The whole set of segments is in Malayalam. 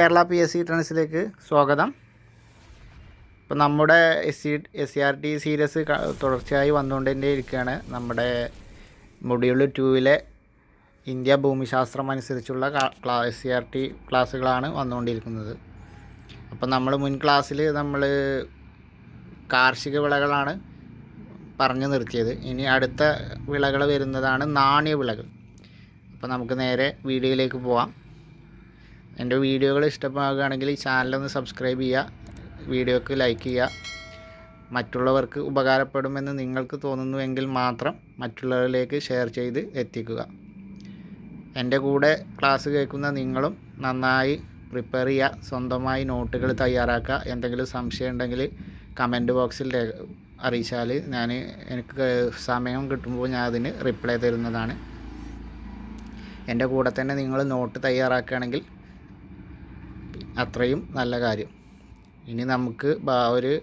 കേരള പി എസ് സി ട്രൻസിലേക്ക് സ്വാഗതം. ഇപ്പം നമ്മുടെ S C S C R T series തുടർച്ചയായി വന്നുകൊണ്ടേ ഇരിക്കുകയാണ് നമ്മുടെ മൊഡ്യൂൾ ടൂവിലെ ഇന്ത്യ ഭൂമിശാസ്ത്രം അനുസരിച്ചുള്ള class S C R T ക്ലാസ്സുകളാണ് വന്നുകൊണ്ടിരിക്കുന്നത്. അപ്പോൾ നമ്മൾ മുൻ ക്ലാസ്സിൽ നമ്മൾ കാർഷിക വിളകളാണ് പറഞ്ഞു നിർത്തിയത്. ഇനി അടുത്ത വിളകൾ വരുന്നതാണ് നാണ്യ വിളകൾ. അപ്പോൾ നമുക്ക് നേരെ വീഡിയോയിലേക്ക് പോവാം. എന്റെ വീഡിയോകൾ ഇഷ്ടമാകുകയാണെങ്കിൽ ഈ ചാനലൊന്ന് സബ്സ്ക്രൈബ് ചെയ്യുക വീഡിയോക്ക് ലൈക്ക് ചെയ്യുക. മറ്റുള്ളവർക്ക് ഉപകാരപ്പെടുമെന്ന് നിങ്ങൾക്ക് തോന്നുന്നുവെങ്കിൽ മാത്രം മറ്റുള്ളവരിലേക്ക് ഷെയർ ചെയ്ത് എത്തിക്കുക. എന്റെ കൂടെ ക്ലാസ് കേൾക്കുന്ന നിങ്ങളും നന്നായി പ്രിപ്പയർ ചെയ്യുക സ്വന്തമായി നോട്ടുകൾ തയ്യാറാക്കുക. എന്തെങ്കിലും സംശയം ഉണ്ടെങ്കിൽ കമന്റ് ബോക്സിൽ അറിയിച്ചാൽ ഞാൻ എനിക്ക് സമയം കിട്ടുമ്പോൾ ഞാൻ അതിന് റിപ്ലൈ തരുന്നതാണ്. എന്റെ കൂടെ തന്നെ നിങ്ങൾ നോട്ട് തയ്യാറാക്കുകയാണെങ്കിൽ അത്രയും നല്ല കാര്യം. ഇനി നമുക്ക് ഒരു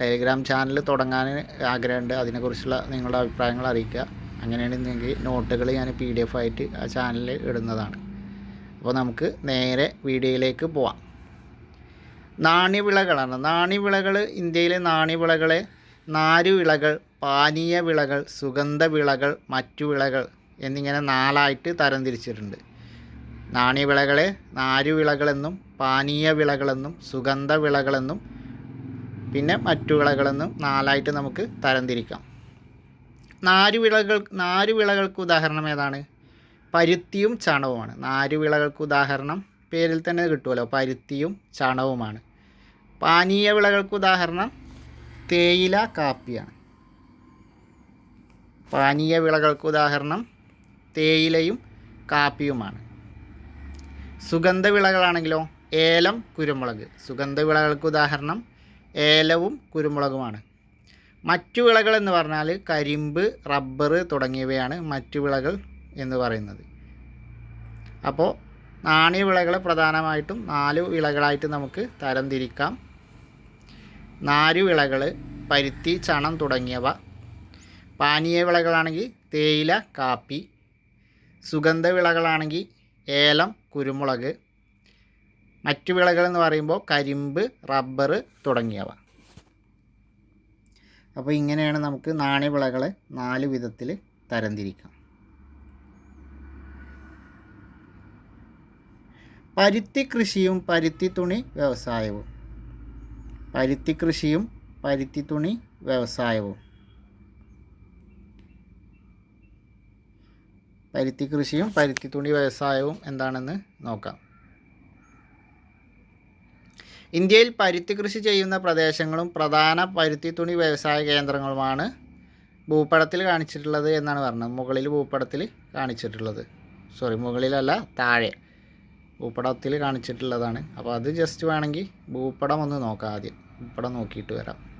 ടെലിഗ്രാം ചാനൽ തുടങ്ങാൻ ആഗ്രഹമുണ്ട്. അതിനെക്കുറിച്ചുള്ള നിങ്ങളുടെ അഭിപ്രായങ്ങൾ അറിയിക്കുക. അങ്ങനെയാണെന്നുണ്ടെങ്കിൽ നോട്ടുകൾ ഞാൻ പി ഡി എഫ് ആയിട്ട് ആ ചാനലിൽ ഇടുന്നതാണ്. അപ്പോൾ നമുക്ക് നേരെ വീഡിയോയിലേക്ക് പോവാം. നാണ്യവിളകളാണ്. നാണ്യവിളകൾ ഇന്ത്യയിലെ നാണ്യവിളകളെ നാരുവിളകൾ പാനീയ വിളകൾ സുഗന്ധ വിളകൾ മറ്റു വിളകൾ എന്നിങ്ങനെ നാലായിട്ട് തരംതിരിച്ചിട്ടുണ്ട് നാണ്യവിളകളെ നാരുവിളകളെന്നും പാനീയ വിളകളെന്നും സുഗന്ധ വിളകളെന്നും പിന്നെ മറ്റു വിളകളെന്നും നാലായിട്ട് നമുക്ക് തരംതിരിക്കാം. നാരുവിളകൾ നാരുവിളകൾക്ക് ഉദാഹരണം ഏതാണ്? പരുത്തിയും ചണവുമാണ്. നാരുവിളകൾക്ക് ഉദാഹരണം പേരിൽ തന്നെ കിട്ടുമല്ലോ പരുത്തിയും ചണവുമാണ്. പാനീയ വിളകൾക്ക് ഉദാഹരണം തേയില കാപ്പിയാണ്. പാനീയ വിളകൾക്ക് ഉദാഹരണം തേയിലയും കാപ്പിയുമാണ്. സുഗന്ധ വിളകളാണെങ്കിലോ ഏലം കുരുമുളക്. സുഗന്ധവിളകൾക്ക് ഉദാഹരണം ഏലവും കുരുമുളകുമാണ്. മറ്റു വിളകൾ എന്ന് പറഞ്ഞാൽ കരിമ്പ് റബ്ബർ തുടങ്ങിയവയാണ് മറ്റു വിളകൾ എന്ന് പറയുന്നത്. അപ്പോൾ നാണ്യവിളകളെ പ്രധാനമായിട്ടും നാല് വിളകളായിട്ട് നമുക്ക് തരംതിരിക്കാം. നാരുവിളകൾ പരുത്തി ചണം തുടങ്ങിയവ. പാനീയ വിളകളാണെങ്കിൽ തേയില കാപ്പി. സുഗന്ധ വിളകളാണെങ്കിൽ ഏലം കുരുമുളക് മറ്റു വിളകൾ എന്ന് പറയുമ്പോൾ കരിമ്പ് റബ്ബർ തുടങ്ങിയവ. അപ്പോൾ ഇങ്ങനെയാണ് നമുക്ക് നാണ്യവിളകളെ നാല് വിധത്തിൽ തരംതിരിക്കാം. പരുത്തി കൃഷിയും പരുത്തി തുണി വ്യവസായവും. പരുത്തി കൃഷിയും പരുത്തി തുണി വ്യവസായവും. പരുത്തി കൃഷിയും പരുത്തി തുണി വ്യവസായവും എന്താണെന്ന് നോക്കാം. ഇന്ത്യയിൽ പരുത്തി കൃഷി ചെയ്യുന്ന പ്രദേശങ്ങളും പ്രധാന പരുത്തി തുണി വ്യവസായ കേന്ദ്രങ്ങളുമാണ് ഭൂപടത്തിൽ കാണിച്ചിട്ടുള്ളത് എന്നാണ് പറഞ്ഞത്. മുകളിൽ ഭൂപടത്തിൽ കാണിച്ചിട്ടുള്ളത്. സോറി മുകളിലല്ല താഴെ ഭൂപടത്തിൽ കാണിച്ചിട്ടുള്ളതാണ്. അപ്പോൾ അത് ജസ്റ്റ് വേണമെങ്കിൽ ഭൂപടം ഒന്ന് നോക്കാം ആദ്യം. ഭൂപടം നോക്കിയിട്ട് വരാം.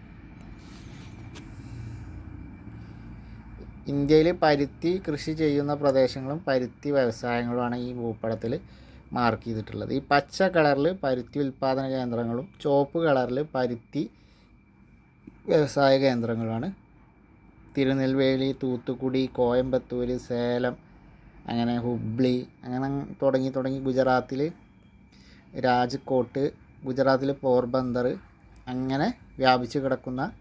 ഇന്ത്യയിൽ പരുത്തി കൃഷി ചെയ്യുന്ന പ്രദേശങ്ങളും പരുത്തി വ്യവസായങ്ങളുമാണ് ഈ ഭൂപടത്തിൽ മാർക്ക് ചെയ്തിട്ടുള്ളത്. ഈ പച്ച കളറിൽ പരുത്തി ഉൽപ്പാദന കേന്ദ്രങ്ങളും ചുവപ്പ് കളറിൽ പരുത്തി വ്യവസായ കേന്ദ്രങ്ങളുമാണ്. തിരുനെൽവേലി തൂത്തുക്കുടി കോയമ്പത്തൂർ സേലം അങ്ങനെ ഹുബ്ലി അങ്ങനെ തുടങ്ങി തുടങ്ങി ഗുജറാത്തിൽ രാജ്കോട്ട് ഗുജറാത്തിൽ പോർബന്ദർ അങ്ങനെ വ്യാപിച്ചു കിടക്കുന്ന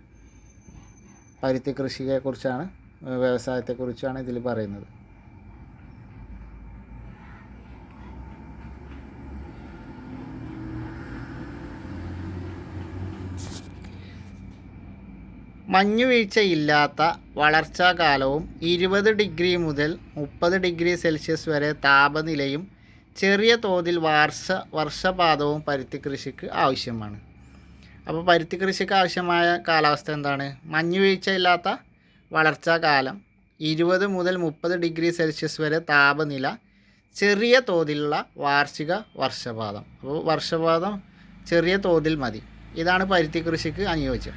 പരുത്തി കൃഷിയെക്കുറിച്ചാണ് വ്യവസായത്തെക്കുറിച്ചാണ് ഇതിൽ പറയുന്നത്. മഞ്ഞുവീഴ്ചയില്ലാത്ത വളർച്ചാകാലവും ഇരുപത് ഡിഗ്രി മുതൽ മുപ്പത് ഡിഗ്രി സെൽഷ്യസ് വരെ താപനിലയും ചെറിയ തോതിൽ വാർഷ വർഷപാതവും പരുത്തി കൃഷിക്ക് ആവശ്യമാണ്. അപ്പോൾ പരുത്തി കൃഷിക്ക് ആവശ്യമായ കാലാവസ്ഥ എന്താണ്? മഞ്ഞുവീഴ്ചയില്ലാത്ത വളർച്ചാകാലം ഇരുപത് മുതൽ മുപ്പത് ഡിഗ്രി സെൽഷ്യസ് വരെ താപനില ചെറിയ തോതിലുള്ള വാർഷിക വർഷപാതം. അപ്പോൾ വർഷപാതം ചെറിയ തോതിൽ മതി. ഇതാണ് പരുത്തി കൃഷിക്ക് അനുയോജ്യം.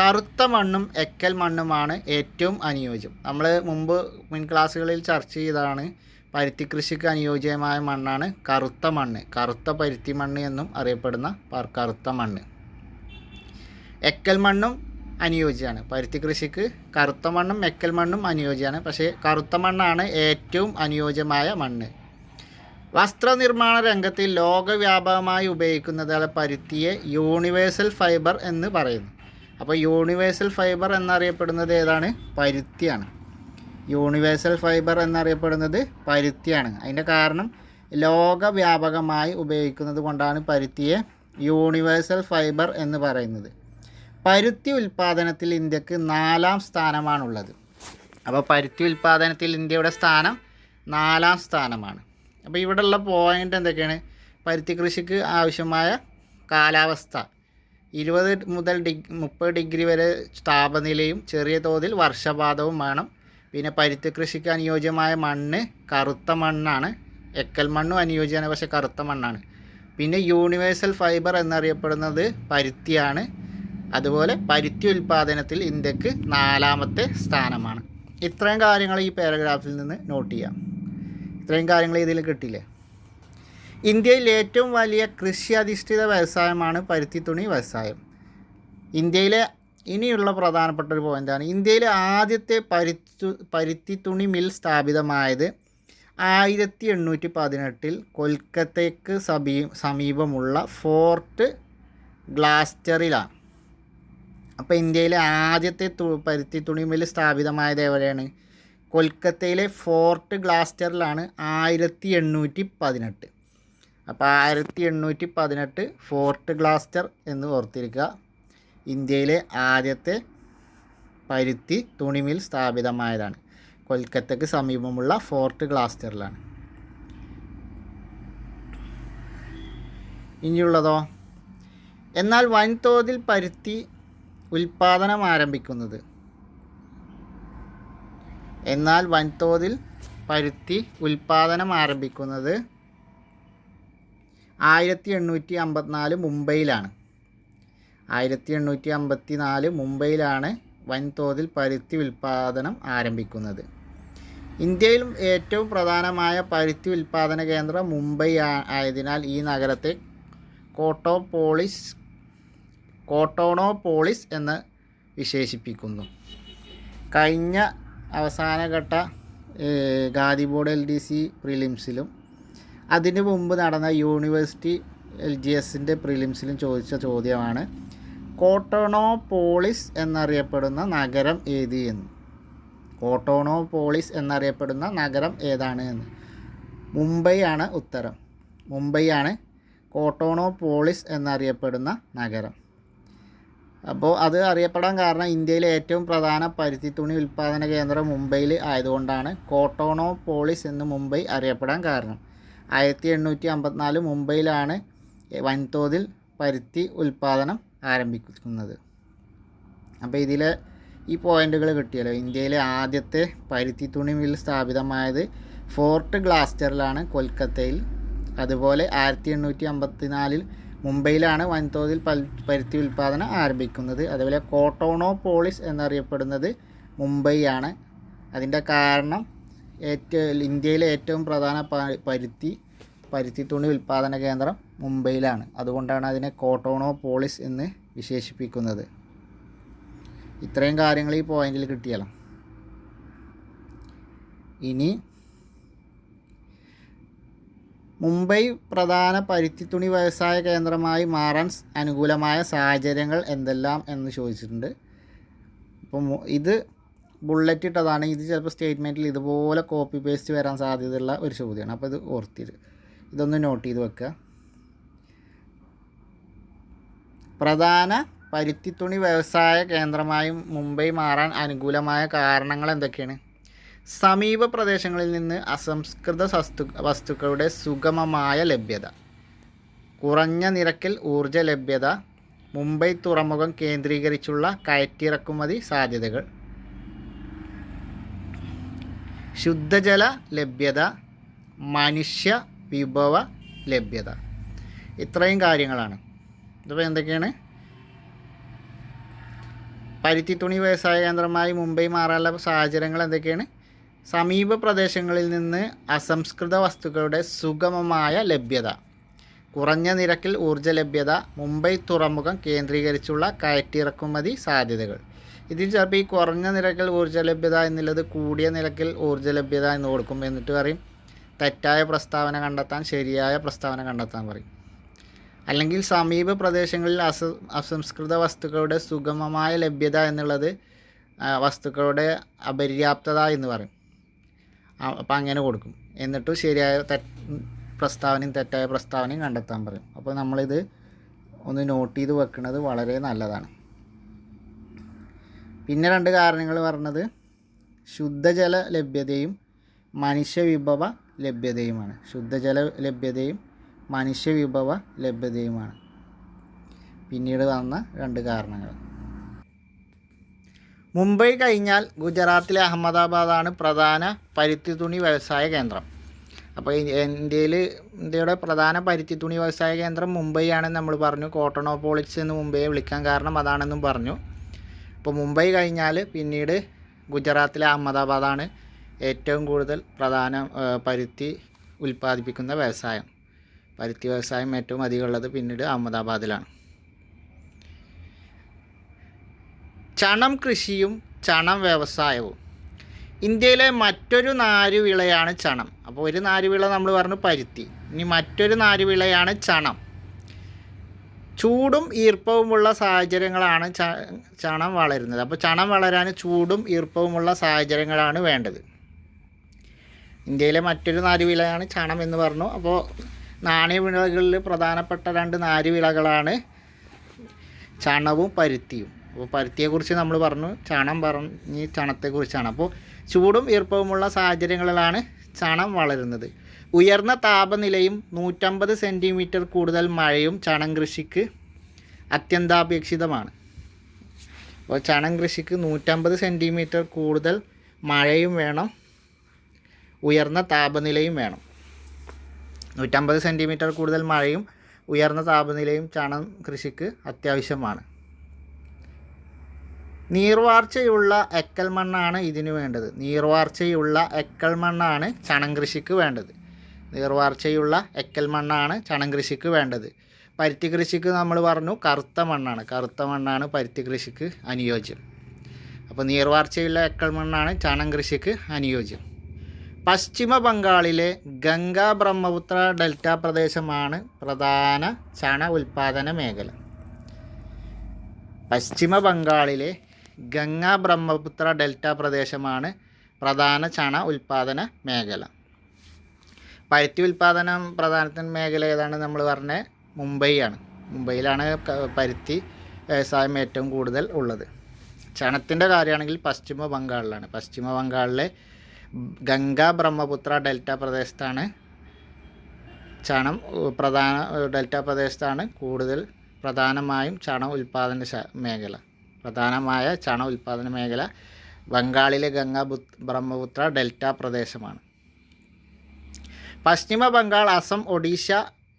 കറുത്ത മണ്ണും എക്കൽ മണ്ണുമാണ് ഏറ്റവും അനുയോജ്യം. നമ്മൾ മുമ്പ് മുൻ ക്ലാസ്സുകളിൽ ചർച്ച ചെയ്തതാണ് പരുത്തി കൃഷിക്ക് അനുയോജ്യമായ മണ്ണാണ് കറുത്ത മണ്ണ്. കറുത്ത പരുത്തി മണ്ണ് എന്നും അറിയപ്പെടുന്ന കറുത്ത മണ്ണ്. എക്കൽ മണ്ണും അനുയോജ്യമാണ്. പരുത്തി കൃഷിക്ക് കറുത്ത മണ്ണും മെക്കൽ മണ്ണും അനുയോജ്യമാണ്. പക്ഷേ കറുത്ത മണ്ണാണ് ഏറ്റവും അനുയോജ്യമായ മണ്ണ്. വസ്ത്രനിർമ്മാണ രംഗത്ത് ലോകവ്യാപകമായി ഉപയോഗിക്കുന്നത് പരുത്തിയെ യൂണിവേഴ്സൽ ഫൈബർ എന്ന് പറയുന്നു. അപ്പോൾ യൂണിവേഴ്സൽ ഫൈബർ എന്നറിയപ്പെടുന്നത് ഏതാണ്? പരുത്തിയാണ്. യൂണിവേഴ്സൽ ഫൈബർ എന്നറിയപ്പെടുന്നത് പരുത്തിയാണ്. അതിന്റെ കാരണം ലോകവ്യാപകമായി ഉപയോഗിക്കുന്നത് കൊണ്ടാണ് പരുത്തിയെ യൂണിവേഴ്സൽ ഫൈബർ എന്ന് പറയുന്നത്. പരുത്തി ഉൽപ്പാദനത്തിൽ ഇന്ത്യയ്ക്ക് നാലാം സ്ഥാനമാണുള്ളത്. അപ്പോൾ പരുത്തി ഉൽപ്പാദനത്തിൽ ഇന്ത്യയുടെ സ്ഥാനം നാലാം സ്ഥാനമാണ്. അപ്പോൾ ഇവിടെയുള്ള പോയിന്റ് എന്തൊക്കെയാണ്? പരുത്തി കൃഷിക്ക് ആവശ്യമായ കാലാവസ്ഥ. ഇരുപത് മുതൽ ഡിഗ് മുപ്പത് ഡിഗ്രി വരെ താപനിലയും ചെറിയ തോതിൽ വർഷപാതവും വേണം. പിന്നെ പരുത്തി കൃഷിക്ക് അനുയോജ്യമായ മണ്ണ് കറുത്ത മണ്ണാണ്. എക്കൽ മണ്ണും അനുയോജ്യമാണ് പക്ഷേ കറുത്ത മണ്ണാണ്. പിന്നെ യൂണിവേഴ്സൽ ഫൈബർ എന്നറിയപ്പെടുന്നത് പരുത്തിയാണ്. അതുപോലെ പരുത്തി ഉൽപ്പാദനത്തിൽ ഇന്ത്യയ്ക്ക് നാലാമത്തെ സ്ഥാനമാണ്. ഇത്രയും കാര്യങ്ങൾ ഈ പാരഗ്രാഫിൽ നിന്ന് നോട്ട് ചെയ്യാം. ഇത്രയും കാര്യങ്ങൾ ഇതിൽ കിട്ടില്ലേ ഇന്ത്യയിൽ ഏറ്റവും വലിയ കൃഷി അധിഷ്ഠിത വ്യവസായമാണ് പരുത്തി തുണി വ്യവസായം. ഇന്ത്യയിലെ ഇനിയുള്ള പ്രധാനപ്പെട്ട ഒരു പോയിന്റാണ് ഇന്ത്യയിലെ ആദ്യത്തെ പരുത്തി പരുത്തി തുണി മിൽ സ്ഥാപിതമായത് ആയിരത്തി എണ്ണൂറ്റി പതിനെട്ടിൽ കൊൽക്കത്തയ്ക്ക് സമീ സമീപമുള്ള ഫോർട്ട് ഗ്ലാസ്റ്ററിലാണ്. അപ്പോൾ ഇന്ത്യയിലെ ആദ്യത്തെ പരുത്തി തുണി മില്ല് സ്ഥാപിതമായത് എവിടെയാണ്? കൊൽക്കത്തയിലെ ഫോർട്ട് ഗ്ലാസ്റ്ററിലാണ് ആയിരത്തി എണ്ണൂറ്റി പതിനെട്ട് അപ്പോൾ ആയിരത്തി എണ്ണൂറ്റി പതിനെട്ട് ഫോർട്ട് ഗ്ലാസ്റ്റർ എന്ന് ഓർത്തിരിക്കുക. ഇന്ത്യയിലെ ആദ്യത്തെ പരുത്തി തുണി മിൽ സ്ഥാപിതമായതാണ്. കൊൽക്കത്തയ്ക്ക് സമീപമുള്ള ഫോർട്ട് ഗ്ലാസ്റ്ററിലാണ്. ഇനിയുള്ളതോ? എന്നാൽ വൻതോതിൽ പരുത്തി ഉൽപാദനം ആരംഭിക്കുന്നത്. എന്നാൽ വൻതോതിൽ പരുത്തി ഉൽപാദനം ആരംഭിക്കുന്നത് ആയിരത്തി എണ്ണൂറ്റി അമ്പത്തിനാല് മുംബൈയിലാണ്. ആയിരത്തി എണ്ണൂറ്റി അമ്പത്തി നാല് മുംബൈയിലാണ് വൻതോതിൽ പരുത്തി ഉൽപാദനം ആരംഭിക്കുന്നത്. ഇന്ത്യയിലും ഏറ്റവും പ്രധാനമായ പരുത്തി ഉൽപാദന കേന്ദ്രം മുംബൈ ആയതിനാൽ ഈ നഗരത്തെ കോട്ടോപോളിസ് കോട്ടോണോപോളിസ് എന്ന് വിശേഷിപ്പിക്കുന്നു. കഴിഞ്ഞ അവസാനഘട്ട Khadi board L D C പ്രിലിംസിലും അതിനു മുമ്പ് നടന്ന യൂണിവേഴ്സിറ്റി എൽ ജി എസിന്റെ പ്രിലിംസിലും ചോദിച്ച ചോദ്യമാണ് കോട്ടോണോപോളിസ് എന്നറിയപ്പെടുന്ന നഗരം ഏത് എന്ന്? കോട്ടോണോപോളിസ് എന്നറിയപ്പെടുന്ന നഗരം ഏതാണ് എന്ന്? മുംബൈ ആണ് ഉത്തരം. മുംബൈ ആണ് കോട്ടോണോപോളിസ് എന്നറിയപ്പെടുന്ന നഗരം. അപ്പോൾ അത് അറിയപ്പെടാൻ കാരണം ഇന്ത്യയിലെ ഏറ്റവും പ്രധാന പരുത്തി തുണി ഉൽപ്പാദന കേന്ദ്രം മുംബൈയിൽ ആയതുകൊണ്ടാണ് കോട്ടോണോ പോളിസ് എന്ന് മുംബൈ അറിയപ്പെടാൻ കാരണം. ആയിരത്തി എണ്ണൂറ്റി അമ്പത്തിനാല് മുംബൈയിലാണ് വൻതോതിൽ പരുത്തി ഉൽപ്പാദനം ആരംഭിക്കുന്നത്. അപ്പോൾ ഇതിലെ ഈ പോയിന്റുകൾ കിട്ടിയല്ലോ. ഇന്ത്യയിലെ ആദ്യത്തെ പരുത്തി തുണി മിൽ സ്ഥാപിതമായത് ഫോർട്ട് ഗ്ലാസ്റ്ററിലാണ് കൊൽക്കത്തയിൽ. അതുപോലെ ആയിരത്തി എണ്ണൂറ്റി അമ്പത്തിനാലിൽ മുംബൈയിലാണ് വൻതോതിൽ പരുത്തി ഉൽപ്പാദനം ആരംഭിക്കുന്നത്. അതുപോലെ കോട്ടോണോപോളിസ് എന്നറിയപ്പെടുന്നത് മുംബൈ ആണ് അതിന്റെ കാരണം ഏറ്റവും ഇന്ത്യയിലെ ഏറ്റവും പ്രധാന പരുത്തി പരുത്തി തുണി ഉൽപ്പാദന കേന്ദ്രം മുംബൈയിലാണ്. അതുകൊണ്ടാണ് അതിനെ കോട്ടോണോ പോളിസ് എന്ന് വിശേഷിപ്പിക്കുന്നത്. ഇത്രയും കാര്യങ്ങൾ ഈ പോയിന്റിൽ കിട്ടിയല്ലോ. ഇനി മുംബൈ പ്രധാന പരുത്തിത്തുണി വ്യവസായ കേന്ദ്രമായി മാറാൻ അനുകൂലമായ സാഹചര്യങ്ങൾ എന്തെല്ലാം എന്ന് ചോദിച്ചിട്ടുണ്ട്. അപ്പം ഇത് ബുള്ളറ്റ് ഇട്ടതാണ്. ഇത് ചിലപ്പോൾ സ്റ്റേറ്റ്മെന്റിൽ ഇതുപോലെ കോപ്പി പേസ്റ്റ് വരാൻ സാധ്യതയുള്ള ഒരു ചോദ്യമാണ്. അപ്പോൾ ഇത് ഓർത്തിട്ട് ഇതൊന്ന് നോട്ട് ചെയ്ത് വെക്കുക. പ്രധാന പരുത്തിത്തുണി വ്യവസായ കേന്ദ്രമായി മുംബൈ മാറാൻ അനുകൂലമായ കാരണങ്ങൾ എന്തൊക്കെയാണ്? സമീപ പ്രദേശങ്ങളിൽ നിന്ന് അസംസ്കൃത വസ്തു വസ്തുക്കളുടെ സുഗമമായ ലഭ്യത. കുറഞ്ഞ നിരക്കിൽ ഊർജ ലഭ്യത. മുംബൈ തുറമുഖം കേന്ദ്രീകരിച്ചുള്ള കയറ്റിറക്കുമതി സാധ്യതകൾ. ശുദ്ധജല ലഭ്യത. മനുഷ്യ വിഭവ ലഭ്യത. ഇത്രയും കാര്യങ്ങളാണ്. ഇതിപ്പോൾ എന്തൊക്കെയാണ്? പരുത്തി തുണി വ്യവസായ കേന്ദ്രമായി മുംബൈ മാറാനുള്ള സാഹചര്യങ്ങൾ എന്തൊക്കെയാണ്? സമീപ പ്രദേശങ്ങളിൽ നിന്ന് അസംസ്കൃത വസ്തുക്കളുടെ സുഗമമായ ലഭ്യത കുറഞ്ഞ നിരക്കിൽ ഊർജ ലഭ്യത മുംബൈ തുറമുഖം കേന്ദ്രീകരിച്ചുള്ള കയറ്റിറക്കുമതി സാധ്യതകൾ. ഇതിൽ ചിലപ്പോൾ ഈ കുറഞ്ഞ നിരക്കിൽ ഊർജ ലഭ്യത എന്നുള്ളത് കൂടിയ നിരക്കിൽ ഊർജ ലഭ്യത എന്ന് കൊടുക്കും എന്നിട്ട് പറയും. തെറ്റായ പ്രസ്താവന കണ്ടെത്താൻ ശരിയായ പ്രസ്താവന കണ്ടെത്താൻ പറയും. അല്ലെങ്കിൽ സമീപ പ്രദേശങ്ങളിൽ അസ അസംസ്കൃത വസ്തുക്കളുടെ സുഗമമായ ലഭ്യത എന്നുള്ളത് വസ്തുക്കളുടെ അപര്യാപ്തത എന്ന് പറയും. അപ്പം അങ്ങനെ കൊടുക്കും. എന്നിട്ട് ശരിയായ പ്രസ്താവനയും തെറ്റായ പ്രസ്താവനയും കണ്ടെത്താൻ പറയും. അപ്പോൾ നമ്മളിത് ഒന്ന് നോട്ട് ചെയ്ത് വെക്കുന്നത് വളരെ നല്ലതാണ്. പിന്നെ രണ്ട് കാരണങ്ങൾ പറഞ്ഞത് ശുദ്ധജല ലഭ്യതയും മനുഷ്യവിഭവ ലഭ്യതയുമാണ്. ശുദ്ധജല ലഭ്യതയും മനുഷ്യവിഭവ ലഭ്യതയുമാണ്. പിന്നീട് വന്ന രണ്ട് കാരണങ്ങൾ. മുംബൈ കഴിഞ്ഞാൽ ഗുജറാത്തിലെ അഹമ്മദാബാദാണ് പ്രധാന പരുത്തി തുണി വ്യവസായ കേന്ദ്രം. അപ്പോൾ ഇന്ത്യയിൽ ഇന്ത്യയുടെ പ്രധാന പരുത്തി തുണി വ്യവസായ കേന്ദ്രം മുംബൈ ആണെന്ന് നമ്മൾ പറഞ്ഞു. കോട്ടണോപോളിക്സ് എന്ന് മുംബൈയെ വിളിക്കാൻ കാരണം അതാണെന്നും പറഞ്ഞു. അപ്പോൾ മുംബൈ കഴിഞ്ഞാൽ പിന്നീട് ഗുജറാത്തിലെ അഹമ്മദാബാദാണ് ഏറ്റവും കൂടുതൽ പ്രധാന പരുത്തി ഉൽപ്പാദിപ്പിക്കുന്ന വ്യവസായം. പരുത്തി വ്യവസായം ഏറ്റവും അധികമുള്ളത് പിന്നീട് അഹമ്മദാബാദിലാണ്. ചണം കൃഷിയും ചണം വ്യവസായവും. ഇന്ത്യയിലെ മറ്റൊരു നാരുവിളയാണ് ചണം. അപ്പോൾ ഒരു നാരുവിള നമ്മൾ പറഞ്ഞു പരുത്തി. ഇനി മറ്റൊരു നാരുവിളയാണ് ചണം. ചൂടും ഈർപ്പവുമുള്ള സാഹചര്യങ്ങളാണ് ചണം വളരുന്നത്. അപ്പോൾ ചണം വളരാൻ ചൂടും ഈർപ്പവുമുള്ള സാഹചര്യങ്ങളാണ് വേണ്ടത്. ഇന്ത്യയിലെ മറ്റൊരു നാരുവിളയാണ് ചണം എന്ന് പറഞ്ഞു. അപ്പോൾ നാണ്യവിളകളിൽ പ്രധാനപ്പെട്ട രണ്ട് നാരുവിളകളാണ് ചണവും പരുത്തിയും. അപ്പോൾ പരുത്തിയെക്കുറിച്ച് നമ്മൾ പറഞ്ഞു ചണം പറഞ്ഞ് ചണത്തെക്കുറിച്ചാണ്. അപ്പോൾ ചൂടും ഈർപ്പവുമുള്ള സാഹചര്യങ്ങളിലാണ് ചണം വളരുന്നത്. ഉയർന്ന താപനിലയും നൂറ്റമ്പത് സെന്റിമീറ്റർ കൂടുതൽ മഴയും ചണം കൃഷിക്ക് അത്യന്താപേക്ഷിതമാണ്. അപ്പോൾ ചണം കൃഷിക്ക് നൂറ്റമ്പത് സെന്റിമീറ്റർ കൂടുതൽ മഴയും വേണം ഉയർന്ന താപനിലയും വേണം. നൂറ്റമ്പത് സെന്റിമീറ്റർ കൂടുതൽ മഴയും ഉയർന്ന താപനിലയും ചണം കൃഷിക്ക് അത്യാവശ്യമാണ്. നീർവാർച്ചയുള്ള എക്കൽ മണ്ണാണ് ഇതിനു വേണ്ടത്. നീർവാർച്ചയുള്ള എക്കൽ മണ്ണാണ് ചണം കൃഷിക്ക് വേണ്ടത്. നീർവാർച്ചയുള്ള എക്കൽ മണ്ണാണ് ചണം കൃഷിക്ക് വേണ്ടത്. പരുത്തി കൃഷിക്ക് നമ്മൾ പറഞ്ഞു കറുത്ത മണ്ണാണ്. കറുത്ത മണ്ണാണ് പരുത്തി കൃഷിക്ക് അനുയോജ്യം. അപ്പോൾ നീർവാർച്ചയുള്ള എക്കൽ മണ്ണാണ് ചണം കൃഷിക്ക് അനുയോജ്യം. പശ്ചിമ ബംഗാളിലെ ഗംഗാ ബ്രഹ്മപുത്ര ഡെൽറ്റ പ്രദേശമാണ് പ്രധാന ചണ ഉൽപാദന മേഖല. പശ്ചിമ ബംഗാളിലെ ഗംഗ ബ്രഹ്മപുത്ര ഡെൽറ്റ പ്രദേശമാണ് പ്രധാന ചണ ഉൽപാദന മേഖല. പരുത്തി ഉൽപാദനം പ്രധാന മേഖല ഏതാണ് നമ്മൾ പറഞ്ഞ മുംബൈയാണ്. മുംബൈയിലാണ് പരുത്തി വ്യവസായം ഏറ്റവും കൂടുതൽ ഉള്ളത്. ചണത്തിന്റെ കാര്യമാണെങ്കിൽ പശ്ചിമ ബംഗാളിലാണ്. പശ്ചിമ ബംഗാളിലെ ഗംഗ ബ്രഹ്മപുത്ര ഡെൽറ്റ പ്രദേശത്താണ് ചണം പ്രധാന ഡെൽറ്റ പ്രദേശത്താണ് കൂടുതൽ പ്രധാനമായും ചണം ഉൽപാദന മേഖല. പ്രധാനമായ ചണ ഉൽപാദന മേഖല ബംഗാളിലെ ഗംഗ ബ്രഹ്മപുത്ര ഡെൽറ്റ പ്രദേശമാണ്. പശ്ചിമ ബംഗാൾ അസം ഒഡീഷ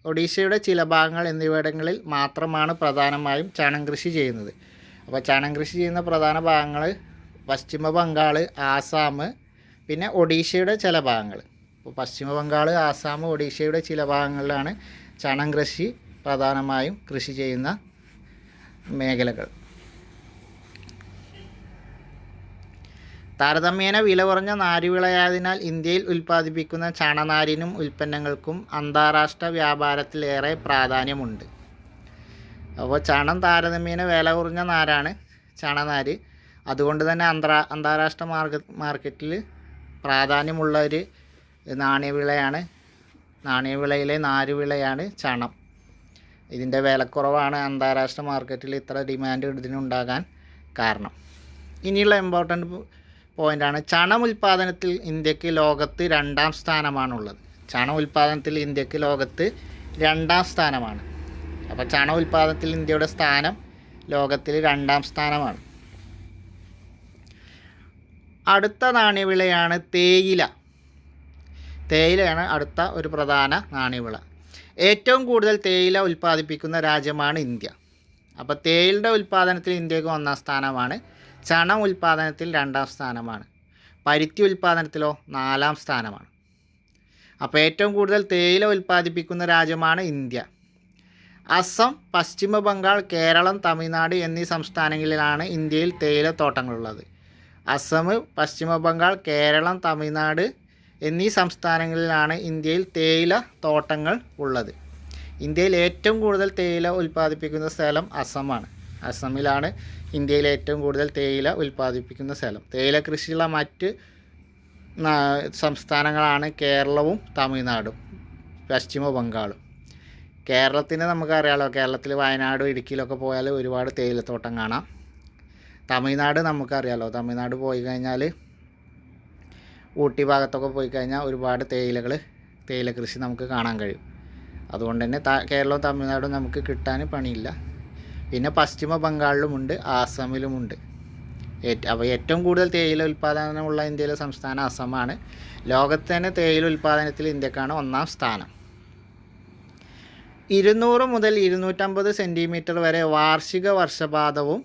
ഒഡീഷയുടെ ചില ഭാഗങ്ങൾ എന്നിവിടങ്ങളിൽ മാത്രമാണ് പ്രധാനമായും ചണം കൃഷി ചെയ്യുന്നത്. അപ്പോൾ ചണം കൃഷി ചെയ്യുന്ന പ്രധാന ഭാഗങ്ങൾ പശ്ചിമ ബംഗാൾ ആസാം പിന്നെ ഒഡീഷയുടെ ചില ഭാഗങ്ങൾ. അപ്പോൾ പശ്ചിമ ബംഗാൾ ആസാം ഒഡീഷയുടെ ചില ഭാഗങ്ങളിലാണ് ചണം കൃഷി പ്രധാനമായും കൃഷി ചെയ്യുന്ന മേഖലകൾ. താരതമ്യേന വില കുറഞ്ഞ നാരുവിളയായതിനാൽ ഇന്ത്യയിൽ ഉൽപ്പാദിപ്പിക്കുന്ന ചണനാരിനും ഉൽപ്പന്നങ്ങൾക്കും അന്താരാഷ്ട്ര വ്യാപാരത്തിലേറെ പ്രാധാന്യമുണ്ട്. അപ്പോൾ ചണം താരതമ്യേന വില കുറഞ്ഞ നാരാണ് ചണനാര്. അതുകൊണ്ട് തന്നെ അന്താ അന്താരാഷ്ട്ര മാർഗ മാർക്കറ്റിൽ പ്രാധാന്യമുള്ള ഒരു നാണ്യവിളയാണ് നാണ്യവിളയിലെ നാരുവിളയാണ് ചണം. ഇതിന്റെ വിലക്കുറവാണ് അന്താരാഷ്ട്ര മാർക്കറ്റിൽ ഇത്ര ഡിമാൻഡ് ഇതിനുണ്ടാകാൻ കാരണം. ഇനിയുള്ള ഇമ്പോർട്ടന്റ് പോയിന്റാണ് ചണം ഉൽപ്പാദനത്തിൽ ഇന്ത്യയ്ക്ക് ലോകത്ത് രണ്ടാം സ്ഥാനമാണുള്ളത്. ചണം ഉൽപ്പാദനത്തിൽ ഇന്ത്യയ്ക്ക് ലോകത്ത് രണ്ടാം സ്ഥാനമാണ്. അപ്പോൾ ചണം ഉൽപ്പാദനത്തിൽ ഇന്ത്യയുടെ സ്ഥാനം ലോകത്തിൽ രണ്ടാം സ്ഥാനമാണ്. അടുത്ത നാണ്യവിളയാണ് തേയില. തേയിലയാണ് അടുത്ത ഒരു പ്രധാന നാണ്യവിള. ഏറ്റവും കൂടുതൽ തേയില ഉൽപ്പാദിപ്പിക്കുന്ന രാജ്യമാണ് ഇന്ത്യ. അപ്പോൾ തേയിലയുടെ ഉൽപ്പാദനത്തിൽ ഇന്ത്യയ്ക്ക് ഒന്നാം സ്ഥാനമാണ് ചണം ഉൽപ്പാദനത്തിൽ രണ്ടാം സ്ഥാനമാണ്. പരുത്തി ഉൽപ്പാദനത്തിലോ നാലാം സ്ഥാനമാണ്. അപ്പോൾ ഏറ്റവും കൂടുതൽ തേയില ഉൽപ്പാദിപ്പിക്കുന്ന രാജ്യമാണ് ഇന്ത്യ. അസം പശ്ചിമ ബംഗാൾ കേരളം തമിഴ്നാട് എന്നീ സംസ്ഥാനങ്ങളിലാണ് ഇന്ത്യയിൽ തേയില തോട്ടങ്ങളുള്ളത്. അസം പശ്ചിമ ബംഗാൾ കേരളം തമിഴ്നാട് എന്നീ സംസ്ഥാനങ്ങളിലാണ് ഇന്ത്യയിൽ തേയില തോട്ടങ്ങൾ ഉള്ളത്. ഇന്ത്യയിൽ ഏറ്റവും കൂടുതൽ തേയില ഉൽപ്പാദിപ്പിക്കുന്ന സ്ഥലം അസമാണ്. അസമിലാണ്. ഇന്ത്യയിൽ ഏറ്റവും കൂടുതൽ തേയില ഉൽപ്പാദിപ്പിക്കുന്ന സ്ഥലം. തേയില കൃഷിയുള്ള മറ്റ് സംസ്ഥാനങ്ങളാണ് കേരളവും തമിഴ്നാടും പശ്ചിമ ബംഗാളും. കേരളത്തിന് നമുക്കറിയാലോ കേരളത്തിൽ വയനാട് ഇടുക്കിയിലൊക്കെ പോയാൽ ഒരുപാട് തേയിലത്തോട്ടം കാണാം. തമിഴ്നാട് നമുക്കറിയാലോ തമിഴ്നാട് പോയി കഴിഞ്ഞാൽ ഊട്ടി ഭാഗത്തൊക്കെ പോയി കഴിഞ്ഞാൽ ഒരുപാട് തേയിലകൾ തേയില കൃഷി നമുക്ക് കാണാൻ കഴിയും. അതുകൊണ്ട് തന്നെ കേരളവും തമിഴ്നാടും നമുക്ക് കിട്ടാൻ പണിയില്ല. പിന്നെ പശ്ചിമ ബംഗാളിലുമുണ്ട് ആസാമിലുമുണ്ട്. അപ്പോൾ ഏറ്റവും കൂടുതൽ തേയില ഉൽപ്പാദനമുള്ള ഇന്ത്യയിലെ സംസ്ഥാനം അസമാണ് ലോകത്ത് തന്നെ തേയില ഉൽപ്പാദനത്തിൽ ഇന്ത്യക്കാണ് ഒന്നാം സ്ഥാനം. ഇരുന്നൂറ് മുതൽ ഇരുന്നൂറ്റമ്പത് സെന്റിമീറ്റർ വരെ വാർഷിക വർഷപാതവും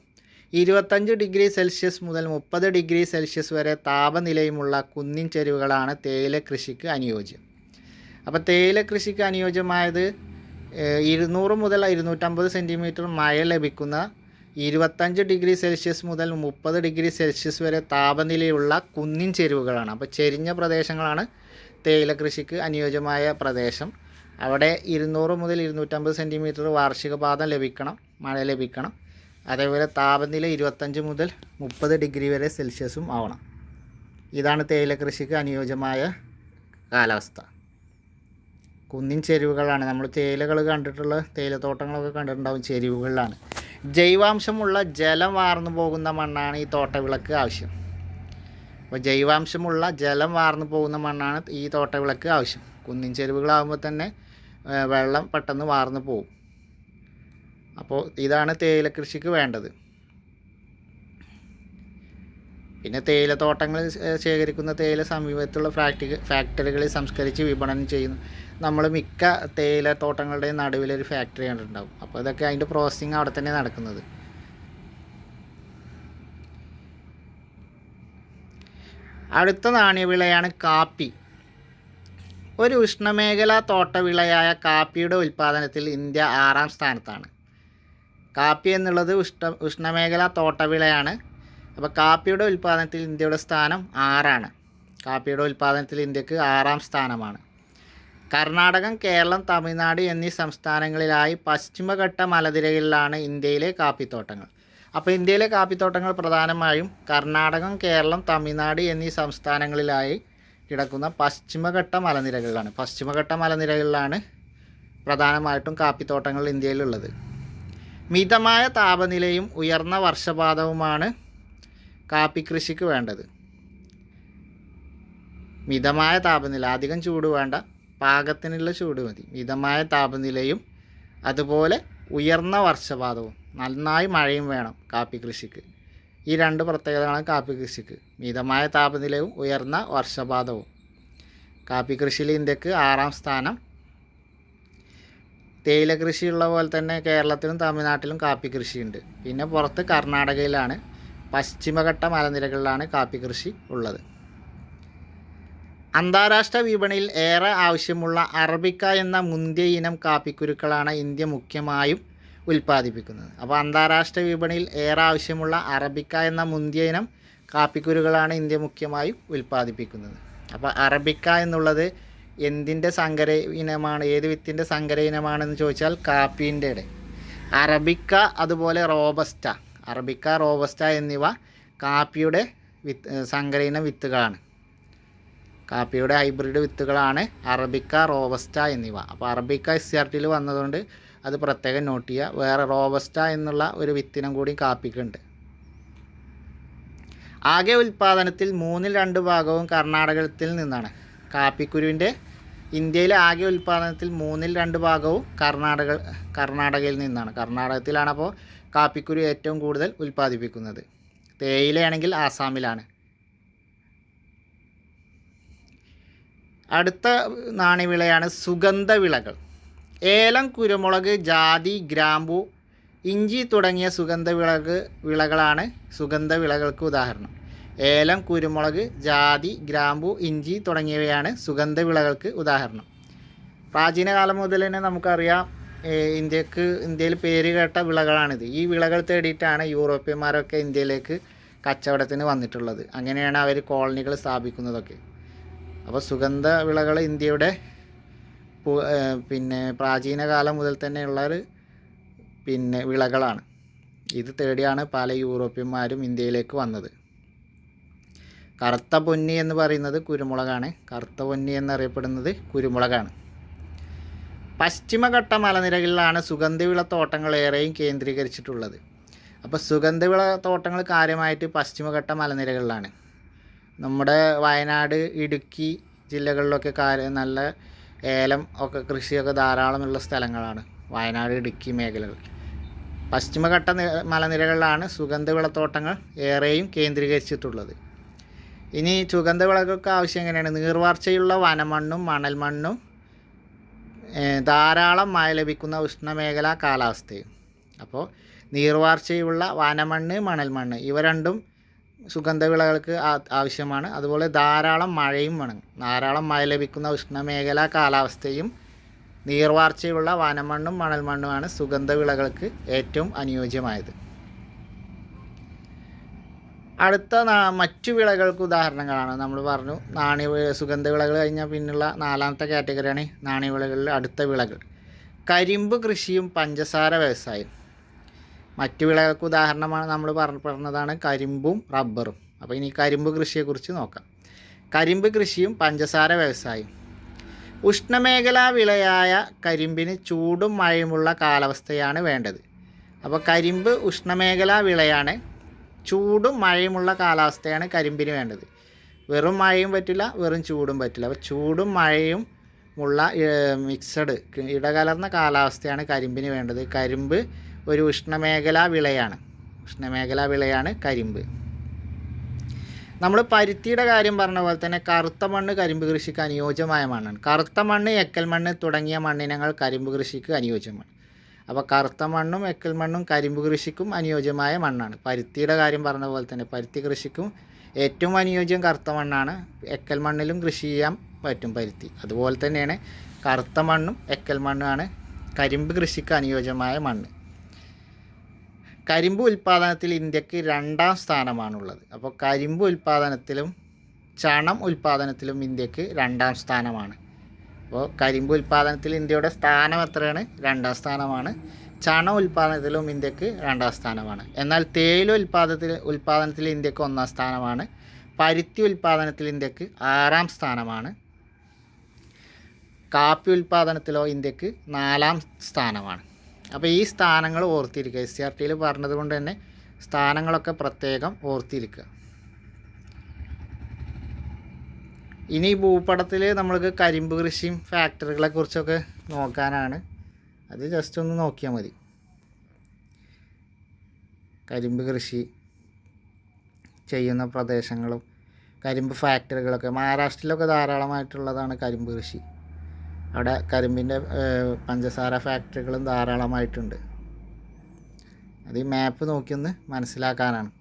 ഇരുപത്തഞ്ച് ഡിഗ്രി സെൽഷ്യസ് മുതൽ മുപ്പത് ഡിഗ്രി സെൽഷ്യസ് വരെ താപനിലയുമുള്ള കുന്നിൻ ചെരുവുകളാണ് തേയില കൃഷിക്ക് അനുയോജ്യം. അപ്പോൾ തേയില കൃഷിക്ക് അനുയോജ്യമായത് ഇരുന്നൂറ് മുതൽ ഇരുന്നൂറ്റമ്പത് സെന്റിമീറ്റർ മഴ ലഭിക്കുന്ന ഇരുപത്തഞ്ച് ഡിഗ്രി സെൽഷ്യസ് മുതൽ മുപ്പത് ഡിഗ്രി സെൽഷ്യസ് വരെ താപനിലയുള്ള കുന്നിൻ ചെരുവുകളാണ്. അപ്പോൾ ചെരിഞ്ഞ പ്രദേശങ്ങളാണ് തേയില കൃഷിക്ക് അനുയോജ്യമായ പ്രദേശം. അവിടെ ഇരുന്നൂറ് മുതൽ ഇരുന്നൂറ്റമ്പത് സെന്റിമീറ്റർ വാർഷികപാതം ലഭിക്കണം മഴ ലഭിക്കണം. അതേപോലെ താപനില ഇരുപത്തഞ്ച് മുതൽ മുപ്പത് ഡിഗ്രി വരെ സെൽഷ്യസും ആവണം. ഇതാണ് തേയില കൃഷിക്ക് അനുയോജ്യമായ കാലാവസ്ഥ. കുന്നിൻ ചെരുവുകളാണ്. നമ്മൾ തേയിലകൾ കണ്ടിട്ടുള്ള തേയിലത്തോട്ടങ്ങളൊക്കെ കണ്ടിട്ടുണ്ടാവും ചെരുവുകളിലാണ്. ജൈവാംശമുള്ള ജലം വാർന്നു പോകുന്ന മണ്ണാണ് ഈ തോട്ടവിളക്ക് ആവശ്യം. അപ്പോൾ ജൈവാംശമുള്ള ജലം വാർന്നു പോകുന്ന മണ്ണാണ് ഈ തോട്ടവിളക്ക് ആവശ്യം. കുന്നിൻ ചെരുവുകളാകുമ്പോൾ തന്നെ വെള്ളം പെട്ടെന്ന് വാർന്നു പോകും അപ്പോൾ ഇതാണ് തേയില കൃഷിക്ക് വേണ്ടത്. പിന്നെ തേയിലത്തോട്ടങ്ങളിൽ ശേഖരിക്കുന്ന തേയില സമീപത്തുള്ള ഫാക്ടറി ഫാക്ടറികളിൽ സംസ്കരിച്ച് വിപണനം ചെയ്യുന്നു. നമ്മൾ മിക്ക തേയില തോട്ടങ്ങളുടെയും നടുവിലൊരു ഫാക്ടറി കണ്ടിട്ടുണ്ടാവും. അപ്പോൾ ഇതൊക്കെ അതിന്റെ പ്രോസസ്സിങ് അവിടെ തന്നെ നടക്കുന്നത്. അടുത്ത നാണ്യവിളയാണ് കാപ്പി. ഒരു ഉഷ്ണമേഖലാ തോട്ടവിളയായ കാപ്പിയുടെ ഉൽപ്പാദനത്തിൽ ഇന്ത്യ ആറാം സ്ഥാനത്താണ്. കാപ്പി എന്നുള്ളത് ഉഷ്ണ ഉഷ്ണമേഖലാ തോട്ടവിളയാണ്. അപ്പോൾ കാപ്പിയുടെ ഉൽപ്പാദനത്തിൽ ഇന്ത്യയുടെ സ്ഥാനം ആറാണ്. കാപ്പിയുടെ ഉൽപ്പാദനത്തിൽ ഇന്ത്യയ്ക്ക് ആറാം സ്ഥാനമാണ്. കർണാടകം കേരളം തമിഴ്നാട് എന്നീ സംസ്ഥാനങ്ങളിലായി പശ്ചിമഘട്ട മലനിരകളിലാണ് ഇന്ത്യയിലെ കാപ്പിത്തോട്ടങ്ങൾ. അപ്പോൾ ഇന്ത്യയിലെ കാപ്പിത്തോട്ടങ്ങൾ പ്രധാനമായും കർണാടകം കേരളം തമിഴ്നാട് എന്നീ സംസ്ഥാനങ്ങളിലായി കിടക്കുന്ന പശ്ചിമഘട്ട മലനിരകളിലാണ്. പശ്ചിമഘട്ട മലനിരകളിലാണ് പ്രധാനമായിട്ടും കാപ്പിത്തോട്ടങ്ങൾ ഇന്ത്യയിലുള്ളത്. മിതമായ താപനിലയും ഉയർന്ന വർഷപാതവുമാണ് കാപ്പി കൃഷിക്ക് വേണ്ടത്. മിതമായ താപനില അധികം ചൂട് വേണ്ട പാകത്തിനുള്ള ചൂട് മതി. മിതമായ താപനിലയും അതുപോലെ ഉയർന്ന വർഷപാതവും. നന്നായി മഴയും വേണം കാപ്പി കൃഷിക്ക്. ഈ രണ്ട് പ്രത്യേകതകളാണ് കാപ്പി കൃഷിക്ക്. മിതമായ താപനിലയും ഉയർന്ന വർഷപാതവും. കാപ്പി കൃഷിയിൽ ഇന്ത്യയ്ക്ക് ആറാം സ്ഥാനം. തേയില കൃഷിയുള്ള പോലെ തന്നെ കേരളത്തിലും തമിഴ്നാട്ടിലും കാപ്പി കൃഷിയുണ്ട്. പിന്നെ പുറത്ത് കർണാടകയിലാണ്. പശ്ചിമഘട്ട മലനിരകളിലാണ് കാപ്പി കൃഷി ഉള്ളത്. അന്താരാഷ്ട്ര വിപണിയിൽ ഏറെ ആവശ്യമുള്ള അറബിക്ക എന്ന മുന്തിയ ഇനം കാപ്പിക്കുരുക്കളാണ് ഇന്ത്യ മുഖ്യമായും ഉൽപ്പാദിപ്പിക്കുന്നത്. അപ്പോൾ അന്താരാഷ്ട്ര വിപണിയിൽ ഏറെ ആവശ്യമുള്ള അറബിക്ക എന്ന മുന്തിയ ഇനം കാപ്പിക്കുരുകളാണ് ഇന്ത്യ മുഖ്യമായും ഉൽപ്പാദിപ്പിക്കുന്നത്. അപ്പോൾ അറബിക്ക എന്നുള്ളത് എന്തിന്റെ സങ്കര ഇനമാണ് ഏത് വിത്തിന്റെ സങ്കര ഇനമാണെന്ന് ചോദിച്ചാൽ കാപ്പീന്റെ അറബിക്ക അതുപോലെ റോബസ്റ്റ അറബിക്ക റോബസ്റ്റ എന്നിവ കാപ്പിയുടെ വിത്ത് സങ്കര ഇനം വിത്തുകളാണ്. കാപ്പിയുടെ ഹൈബ്രിഡ് വിത്തുകളാണ് അറബിക്ക റോബസ്റ്റ എന്നിവ. അപ്പോൾ അറബിക്ക എസ് സി ആർ ടിയിൽ വന്നതുകൊണ്ട് അത് പ്രത്യേകം നോട്ട് ചെയ്യുക. വേറെ റോബസ്റ്റ എന്നുള്ള ഒരു വിത്തിനം കൂടി കാപ്പിക്കുണ്ട് ആകെ ഉൽപ്പാദനത്തിൽ മൂന്നിൽ രണ്ട് ഭാഗവും കർണാടകത്തിൽ നിന്നാണ്. കാപ്പിക്കുരുവിന്റെ ഇന്ത്യയിലെ ആകെ ഉൽപ്പാദനത്തിൽ മൂന്നിൽ രണ്ട് ഭാഗവും കർണാടക കർണാടകയിൽ നിന്നാണ്. കർണാടകത്തിലാണ് അപ്പോൾ കാപ്പിക്കുരു ഏറ്റവും കൂടുതൽ ഉൽപ്പാദിപ്പിക്കുന്നത്. തേയിലയാണെങ്കിൽ ആസാമിലാണ്. അടുത്ത നാണ്യവിളയാണ് സുഗന്ധവിളകൾ. ഏലം കുരുമുളക് ജാതി ഗ്രാമ്പു ഇഞ്ചി തുടങ്ങിയ സുഗന്ധവിളക് വിളകളാണ് സുഗന്ധവിളകൾക്ക് ഉദാഹരണം. ഏലം കുരുമുളക് ജാതി ഗ്രാമ്പു ഇഞ്ചി തുടങ്ങിയവയാണ് സുഗന്ധവിളകൾക്ക് ഉദാഹരണം. പ്രാചീന കാലം മുതൽ തന്നെ നമുക്കറിയാം ഇന്ത്യയ്ക്ക് ഇന്ത്യയിൽ പേര് കേട്ട വിളകളാണിത്. ഈ വിളകൾ തേടിയിട്ടാണ് യൂറോപ്യന്മാരൊക്കെ ഇന്ത്യയിലേക്ക് കച്ചവടത്തിന് വന്നിട്ടുള്ളത്. അങ്ങനെയാണ് അവർ കോളനികൾ സ്ഥാപിക്കുന്നതൊക്കെ. അപ്പോൾ സുഗന്ധ വിളകൾ ഇന്ത്യയുടെ പിന്നെ പ്രാചീന കാലം മുതൽ തന്നെയുള്ള ഒരു പിന്നെ വിളകളാണ്. ഇത് തേടിയാണ് പല യൂറോപ്യന്മാരും ഇന്ത്യയിലേക്ക് വന്നത്. കറുത്ത പൊന്നി എന്ന് പറയുന്നത് കുരുമുളകാണ്. കറുത്ത പൊന്നി എന്നറിയപ്പെടുന്നത് കുരുമുളകാണ്. പശ്ചിമഘട്ട മലനിരകളിലാണ് സുഗന്ധവിള തോട്ടങ്ങൾ ഏറെയും കേന്ദ്രീകരിച്ചിട്ടുള്ളത്. അപ്പോൾ സുഗന്ധവിള തോട്ടങ്ങൾ കാര്യമായിട്ട് പശ്ചിമഘട്ട മലനിരകളിലാണ്. നമ്മുടെ വയനാട് ഇടുക്കി ജില്ലകളിലൊക്കെ കാല നല്ല ഏലം ഒക്കെ കൃഷിയൊക്കെ ധാരാളമുള്ള സ്ഥലങ്ങളാണ്. വയനാട് ഇടുക്കി മേഖലകൾ. പശ്ചിമഘട്ട മലനിരകളിലാണ് സുഗന്ധവിളത്തോട്ടങ്ങൾ ഏറെയും കേന്ദ്രീകരിച്ചിട്ടുള്ളത്. ഇനി സുഗന്ധവിളകൾക്ക് ആവശ്യം എങ്ങനെയാണ്? നീർവാർച്ചയുള്ള വനമണ്ണും മണൽമണ്ണും മണ്ണും ധാരാളം മഴ ലഭിക്കുന്ന ഉഷ്ണമേഖലാ കാലാവസ്ഥയും. അപ്പോൾ നീർവാർച്ചയുള്ള വനമണ്ണ് മണൽമണ്ണ് ഇവ രണ്ടും സുഗന്ധവിളകൾക്ക് ആവശ്യമാണ്. അതുപോലെ ധാരാളം മഴയും വേണം. ധാരാളം മഴ ലഭിക്കുന്ന ഉഷ്ണമേഖല കാലാവസ്ഥയും നീർവാർച്ചയുള്ള വനമണ്ണും മണൽമണ്ണുമാണ് സുഗന്ധവിളകൾക്ക് ഏറ്റവും അനുയോജ്യമായത്. അടുത്ത മറ്റു വിളകൾക്ക് ഉദാഹരണങ്ങളാണ്. നമ്മൾ പറഞ്ഞു നാണ്യ സുഗന്ധവിളകൾ കഴിഞ്ഞാൽ പിന്നുള്ള നാലാമത്തെ കാറ്റഗറിയാണ് നാണ്യവിളകളിൽ അടുത്ത വിളകൾ. കരിമ്പ് കൃഷിയും പഞ്ചസാര വ്യവസായം. മറ്റു വിളകൾക്ക് ഉദാഹരണമാണ് നമ്മൾ പറഞ്ഞ പറഞ്ഞതാണ് കരിമ്പും റബ്ബറും. അപ്പോൾ ഇനി കരിമ്പ് കൃഷിയെക്കുറിച്ച് നോക്കാം. കരിമ്പ് കൃഷിയും പഞ്ചസാര വ്യവസായവും. ഉഷ്ണമേഖലാ വിളയായ കരിമ്പിന് ചൂടും മഴയുമുള്ള കാലാവസ്ഥയാണ് വേണ്ടത്. അപ്പോൾ കരിമ്പ് ഉഷ്ണമേഖലാ വിളയാണ് ചൂടും മഴയുമുള്ള കാലാവസ്ഥയാണ് കരിമ്പിന് വേണ്ടത്. വെറും മഴയും പറ്റില്ല വെറും ചൂടും പറ്റില്ല. അപ്പോൾ ചൂടും മഴയും ഉള്ള മിക്സഡ് ഇടകലർന്ന കാലാവസ്ഥയാണ് കരിമ്പിന് വേണ്ടത്. കരിമ്പ് ഒരു ഉഷ്ണമേഖലാ വിളയാണ്. ഉഷ്ണമേഖലാ വിളയാണ് കരിമ്പ്. നമ്മൾ പരുത്തിയുടെ കാര്യം പറഞ്ഞ പോലെ തന്നെ കറുത്ത മണ്ണ് കരിമ്പ് കൃഷിക്ക് അനുയോജ്യമായ മണ്ണാണ്. കറുത്ത മണ്ണ് എക്കൽ മണ്ണ് തുടങ്ങിയ മണ്ണിനങ്ങൾ കരിമ്പ് കൃഷിക്ക് അനുയോജ്യമാണ്. അപ്പോൾ കറുത്ത മണ്ണും എക്കൽ മണ്ണും കരിമ്പ് കൃഷിക്കും അനുയോജ്യമായ മണ്ണാണ്. പരുത്തിയുടെ കാര്യം പറഞ്ഞ പോലെ തന്നെ പരുത്തി കൃഷിക്കും ഏറ്റവും അനുയോജ്യം കറുത്ത മണ്ണാണ്. എക്കൽ മണ്ണിലും കൃഷി ചെയ്യാൻ പറ്റും പരുത്തി. അതുപോലെ തന്നെയാണ് കറുത്ത മണ്ണും എക്കൽ മണ്ണുമാണ് കരിമ്പ് കൃഷിക്ക് അനുയോജ്യമായ മണ്ണ്. കരിമ്പ് ഉൽപ്പാദനത്തിൽ ഇന്ത്യയ്ക്ക് രണ്ടാം സ്ഥാനമാണുള്ളത്. അപ്പോൾ കരിമ്പ് ഉൽപ്പാദനത്തിലും ചണം ഉൽപ്പാദനത്തിലും ഇന്ത്യയ്ക്ക് രണ്ടാം സ്ഥാനമാണ്. അപ്പോൾ കരിമ്പ് ഉൽപ്പാദനത്തിൽ ഇന്ത്യയുടെ സ്ഥാനം എത്രയാണ്? രണ്ടാം സ്ഥാനമാണ്. ചണം ഉൽപ്പാദനത്തിലും ഇന്ത്യയ്ക്ക് രണ്ടാം സ്ഥാനമാണ്. എന്നാൽ തേയില ഉൽപ്പാദനത്തിൽ ഉൽപ്പാദനത്തിൽ ഇന്ത്യയ്ക്ക് ഒന്നാം സ്ഥാനമാണ്. പരുത്തി ഉൽപ്പാദനത്തിൽ ഇന്ത്യയ്ക്ക് ആറാം സ്ഥാനമാണ്. കാപ്പി ഉൽപ്പാദനത്തിലോ ഇന്ത്യയ്ക്ക് നാലാം സ്ഥാനമാണ്. അപ്പോൾ ഈ സ്ഥാനങ്ങൾ ഓർത്തിരിക്കുക. എസ് സി ആർ ടിയിൽ പറഞ്ഞത് കൊണ്ട് തന്നെ സ്ഥാനങ്ങളൊക്കെ പ്രത്യേകം ഓർത്തിരിക്കുക. ഇനി ഭൂപടത്തിൽ നമ്മൾക്ക് കരിമ്പ് കൃഷിയും ഫാക്ടറികളെ കുറിച്ചൊക്കെ നോക്കാനാണ്. അത് ജസ്റ്റ് ഒന്ന് നോക്കിയാൽ മതി. കരിമ്പ് കൃഷി ചെയ്യുന്ന പ്രദേശങ്ങളും കരിമ്പ് ഫാക്ടറികളൊക്കെ. മഹാരാഷ്ട്രയിലൊക്കെ ധാരാളമായിട്ടുള്ളതാണ് കരിമ്പ് കൃഷി. അവിടെ കരിമ്പിന്റെ പഞ്ചസാര ഫാക്ടറികളും ധാരാളമായിട്ടുണ്ട്. അത് ഈ മാപ്പ് നോക്കിയൊന്ന് മനസ്സിലാക്കാനാണ്.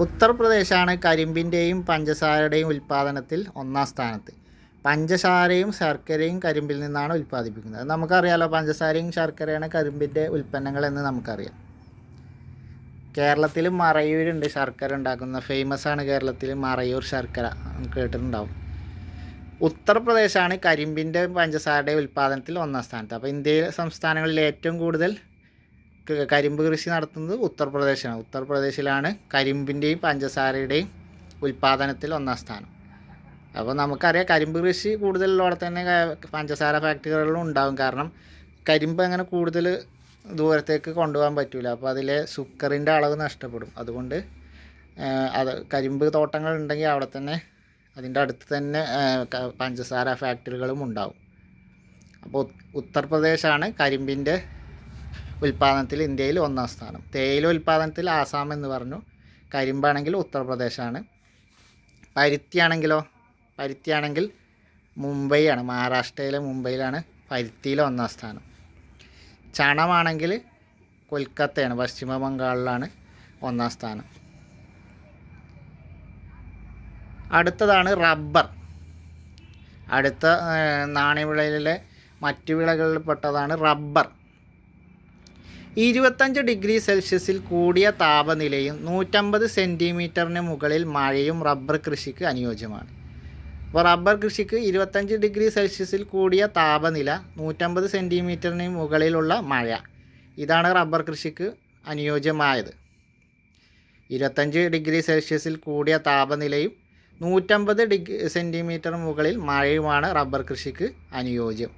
ഉത്തർപ്രദേശാണ് കരിമ്പിന്റെയും പഞ്ചസാരയുടെയും ഉൽപ്പാദനത്തിൽ ഒന്നാം സ്ഥാനത്ത്. പഞ്ചസാരയും ശർക്കരയും കരിമ്പിൽ നിന്നാണ് ഉൽപ്പാദിപ്പിക്കുന്നത്. നമുക്കറിയാലോ പഞ്ചസാരയും ശർക്കരയാണ് കരിമ്പിന്റെ ഉൽപ്പന്നങ്ങൾ എന്ന് നമുക്കറിയാം. കേരളത്തിൽ മറയൂരുണ്ട് ശർക്കര ഉണ്ടാക്കുന്ന. ഫേമസ് ആണ് കേരളത്തിൽ മറയൂർ ശർക്കര. കേട്ടിട്ടുണ്ടാവും. ഉത്തർപ്രദേശാണ് കരിമ്പിന്റെ പഞ്ചസാരയുടെ ഉൽപ്പാദനത്തിൽ ഒന്നാം സ്ഥാനത്ത്. അപ്പോൾ ഇന്ത്യയിലെ സംസ്ഥാനങ്ങളിൽ ഏറ്റവും കൂടുതൽ കരിമ്പ് കൃഷി നടത്തുന്നത് ഉത്തർപ്രദേശാണ്. ഉത്തർപ്രദേശിലാണ് കരിമ്പിന്റെയും പഞ്ചസാരയുടെയും ഉൽപ്പാദനത്തിൽ ഒന്നാം സ്ഥാനം. അപ്പോൾ നമുക്കറിയാം കരിമ്പ് കൃഷി കൂടുതലുള്ളവിടെ തന്നെ പഞ്ചസാര ഫാക്ടറികളിലും ഉണ്ടാകും കാരണം കരിമ്പ് അങ്ങനെ കൂടുതൽ ദൂരത്തേക്ക് കൊണ്ടുപോകാൻ പറ്റില്ല അപ്പോൾ അതിലെ സുക്കറിന്റെ അളവ് നഷ്ടപ്പെടും. അതുകൊണ്ട് അത് കരിമ്പ് തോട്ടങ്ങൾ ഉണ്ടെങ്കിൽ അവിടെ തന്നെ അതിന്റെ അടുത്ത് തന്നെ പഞ്ചസാര ഫാക്ടറികളും ഉണ്ടാവും. അപ്പോൾ ഉത്- ഉത്തർപ്രദേശാണ് കരിമ്പിന്റെ ഉൽപ്പാദനത്തിൽ ഇന്ത്യയിൽ ഒന്നാം സ്ഥാനം. തേയില ഉൽപ്പാദനത്തിൽ ആസാം എന്ന് പറഞ്ഞു. കരിമ്പാണെങ്കിൽ ഉത്തർപ്രദേശാണ്. പരുത്തിയാണെങ്കിലോ പരുത്തിയാണെങ്കിൽ മുംബൈയാണ് മഹാരാഷ്ട്രയിലെ മുംബൈയിലാണ് പരുത്തിയിലെ ഒന്നാം സ്ഥാനം. ചണമാണെങ്കിൽ കൊൽക്കത്തയാണ് പശ്ചിമ ബംഗാളിലാണ് ഒന്നാം സ്ഥാനം. അടുത്തതാണ് റബ്ബർ. അടുത്ത നാണ്യവിളയിലെ മറ്റു വിളകളിൽ പെട്ടതാണ് റബ്ബർ. ഇരുപത്തഞ്ച് ഡിഗ്രി സെൽഷ്യസിൽ കൂടിയ താപനിലയും നൂറ്റമ്പത് സെന്റിമീറ്ററിന് മുകളിൽ മഴയും റബ്ബർ കൃഷിക്ക് അനുയോജ്യമാണ്. അപ്പോൾ റബ്ബർ കൃഷിക്ക് ഇരുപത്തഞ്ച് ഡിഗ്രി സെൽഷ്യസിൽ കൂടിയ താപനില നൂറ്റമ്പത് സെന്റിമീറ്ററിന് മുകളിലുള്ള മഴ. ഇതാണ് റബ്ബർ കൃഷിക്ക് അനുയോജ്യമായത്. ഇരുപത്തഞ്ച് ഡിഗ്രി സെൽഷ്യസിൽ കൂടിയ താപനിലയും നൂറ്റമ്പത് ഡിഗ്രി സെന്റിമീറ്റർ മുകളിൽ മഴയുമാണ് റബ്ബർ കൃഷിക്ക് അനുയോജ്യം.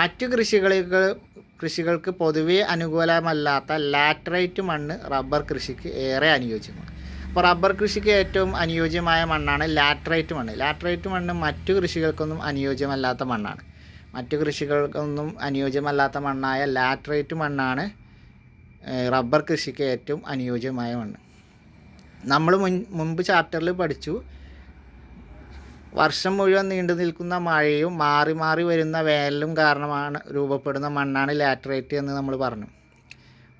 മറ്റു കൃഷികൾക്ക് കൃഷികൾക്ക് പൊതുവേ അനുകൂലമല്ലാത്ത ലാറ്ററൈറ്റ് മണ്ണ് റബ്ബർ കൃഷിക്ക് ഏറെ അനുയോജ്യമാണ്. അപ്പോൾ റബ്ബർ കൃഷിക്ക് ഏറ്റവും അനുയോജ്യമായ മണ്ണാണ് ലാറ്ററൈറ്റ് മണ്ണ്. ലാറ്ററൈറ്റ് മണ്ണ് മറ്റു കൃഷികൾക്കൊന്നും അനുയോജ്യമല്ലാത്ത മണ്ണാണ്. മറ്റു കൃഷികൾക്കൊന്നും അനുയോജ്യമല്ലാത്ത മണ്ണായ ലാറ്ററൈറ്റ് മണ്ണാണ് റബ്ബർ കൃഷിക്ക് ഏറ്റവും അനുയോജ്യമായ മണ്ണ്. നമ്മൾ മുൻ മുൻപ് ചാപ്റ്ററിൽ പഠിച്ചു വർഷം മുഴുവൻ നീണ്ടു നിൽക്കുന്ന മഴയും മാറി മാറി വരുന്ന വേനലും കാരണമാണ് രൂപപ്പെടുന്ന മണ്ണാണ് ലാറ്ററൈറ്റ് എന്ന് നമ്മൾ പറഞ്ഞു.